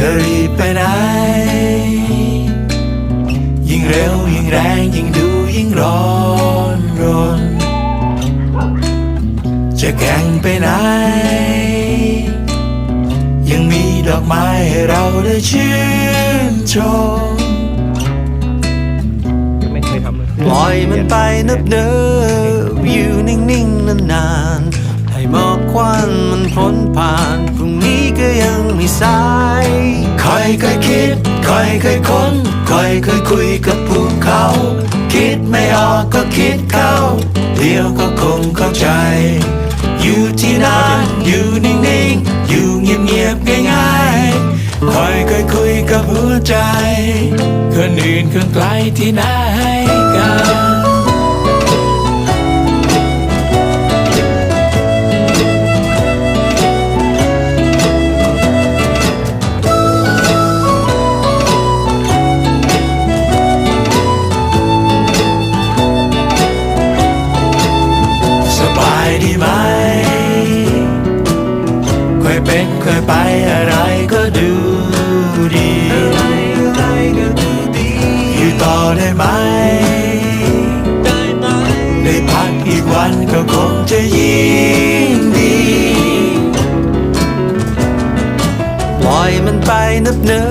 จะรีบไปไหน ยิ่งเร็วยิ่งแรงยิ่งดูยิ่งร้อนรน จะแข่งไปไหน ยังมีดอกไม้ให้เราได้ชื่นชมไม่เคยทำเลยปล่อยมันไปนับเนิบอยู่นิ่งๆนานๆให้หมอกควันมันพ้นผ่านพรุ่งนี้ก็ยังไม่สาย เคยคิดค่อยเคยค้นค่อยเคยคุยกับภูเขา คิดไม่ออกก็คิดเข้าเดี๋ยวก็คงเข้าใจ อยู่ที่นั่นอยู่นิ่งๆ อยู่เงียบๆง่ายๆค่อยเคยคุยกับหัวใจ คนอื่นคนไกลที่ไหนกัน ยเป็นเคยไปอะไรก็ดูดีอยู่ต่อได้ไหม ได้พักอีกวันก็คงจะยิ่งดี ปล่อยมันไปนับเนิ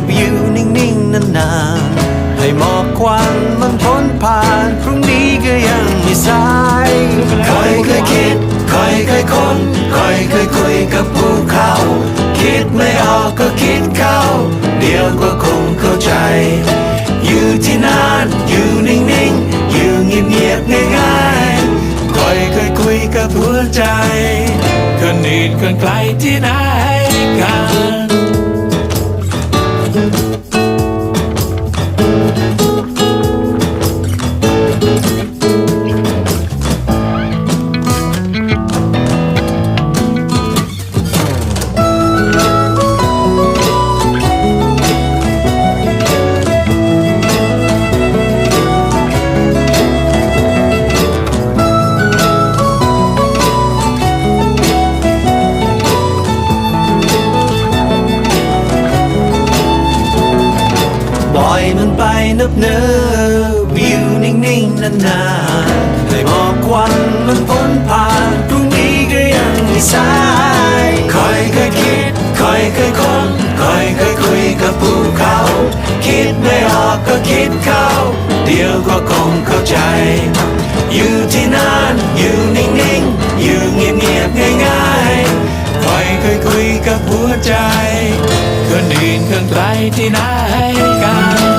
บอยู่นิ่งๆนานๆ ให้หมอกควันมันพ้นผ่านพรุ่งนี้ก็ยังไม่สายคอยเคยคิดคอยเคยคนคอยคยคุย กับภูเขา คิดไม่ออกก็คิดเข้า เดี๋ยวก็คงเข้าใจ อยู่ที่นานอยู่นิ่งๆ อยู่เงียบๆง่ายๆคอยเคยคุยกับหัวใจ คนอื่นคนไกลที่ไหนกัน ปล่อยมันไปนับเนิบอยู่นิ่งๆนานๆให้หมอกควันมันพ้นผ่านพรุ่งนี้ก็ยังไม่สายคอยเคยคิดคอยเคยค้นคอยเคยคุยกับภูเขา คิดไม่ออกก็คิดเข้า เดี๋ยวก็คงเข้าใจ อยู่ที่นั่นอยู่นิ่งๆ อยู่เงียบๆง่ายๆ คนอื่นคนไกลที่ไหนกัน